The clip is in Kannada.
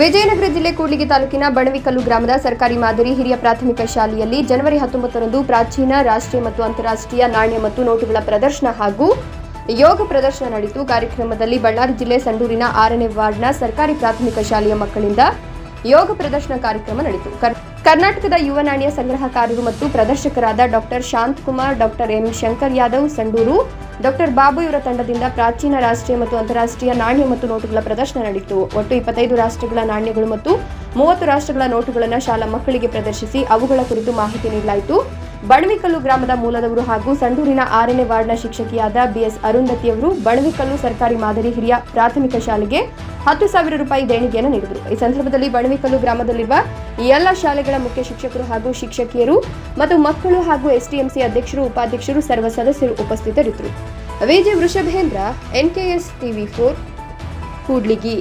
ವಿಜಯನಗರ ಜಿಲ್ಲೆ ಕೂಡ್ಲಿಗಿ ತಾಲೂಕಿನ ಬಣವಿಕಲ್ಲು ಗ್ರಾಮದ ಸರ್ಕಾರಿ ಮಾದರಿ ಹಿರಿಯ ಪ್ರಾಥಮಿಕ ಶಾಲೆಯಲ್ಲಿ ಜನವರಿ ಹತ್ತೊಂಬತ್ತರಂದು ಪ್ರಾಚೀನ, ರಾಷ್ಟ್ರೀಯ ಮತ್ತು ಅಂತಾರಾಷ್ಟ್ರೀಯ ನಾಣ್ಯ ಮತ್ತು ನೋಟುಗಳ ಪ್ರದರ್ಶನ ಹಾಗೂ ಯೋಗ ಪ್ರದರ್ಶನ ನಡೆಯಿತು. ಕಾರ್ಯಕ್ರಮದಲ್ಲಿ ಬಳ್ಳಾರಿ ಜಿಲ್ಲೆ ಸಂಡೂರಿನ ಆರನೇ ವಾರ್ಡ್ನ ಸರ್ಕಾರಿ ಪ್ರಾಥಮಿಕ ಶಾಲೆಯ ಮಕ್ಕಳಿಂದ ಯೋಗ ಪ್ರದರ್ಶನ ಕಾರ್ಯಕ್ರಮ ನಡೆಯಿತು ಕರ್- ಕರ್ನಾಟಕದ ಯುವ ನಾಣ್ಯ ಸಂಗ್ರಹಕಾರರು ಮತ್ತು ಪ್ರದರ್ಶಕರಾದ doctor Shantakumar doctor M Shankar Yadav, Sandur, doctor Babu ಇವರ ತಂಡದಿಂದ ಪ್ರಾಚೀನ ರಾಷ್ಟ್ರೀಯ ಮತ್ತು ಅಂತಾರಾಷ್ಟ್ರೀಯ ನಾಣ್ಯ ಮತ್ತು ನೋಟುಗಳ ಪ್ರದರ್ಶನ ನಡೆಯಿತು ಒಟ್ಟು ಇಪ್ಪತ್ತೈದು ರಾಷ್ಟ್ರಗಳ ನಾಣ್ಯಗಳು ಮತ್ತು ಮೂವತ್ತು ರಾಷ್ಟ್ರಗಳ ನೋಟುಗಳನ್ನು ಶಾಲಾ ಮಕ್ಕಳಿಗೆ ಪ್ರದರ್ಶಿಸಿ ಅವುಗಳ ಕುರಿತು ಮಾಹಿತಿ ನೀಡಲಾಯಿತು. ಬಣವಿಕಲ್ಲು ಗ್ರಾಮದ ಮೂಲದವರು ಹಾಗೂ ಸಂಡೂರಿನ ಆರನೇ ವಾರ್ಡ್ನ ಶಿಕ್ಷಕಿಯಾದ ಬಿಎಸ್ ಅರುಂಧತಿಯವರು ಬಣವಿಕಲ್ಲು ಸರ್ಕಾರಿ ಮಾದರಿ ಹಿರಿಯ ಪ್ರಾಥಮಿಕ ಶಾಲೆಗೆ ಹತ್ತು ಸಾವಿರ ರೂಪಾಯಿ ದೇಣಿಗೆಯನ್ನು ನೀಡಿದರು. ಈ ಸಂದರ್ಭದಲ್ಲಿ ಬಣವಿಕಲ್ಲು ಗ್ರಾಮದಲ್ಲಿರುವ ಎಲ್ಲ ಶಾಲೆಗಳ ಮುಖ್ಯ ಶಿಕ್ಷಕರು ಹಾಗೂ ಶಿಕ್ಷಕಿಯರು ಮತ್ತು ಮಕ್ಕಳು ಹಾಗೂ ಎಸ್ಟಿಎಂಸಿ ಅಧ್ಯಕ್ಷರು, ಉಪಾಧ್ಯಕ್ಷರು, ಸರ್ವ ಸದಸ್ಯರು ಉಪಸ್ಥಿತರಿದ್ದರು. Vijaya Vrishabhendra NKS TV four, Kudligi.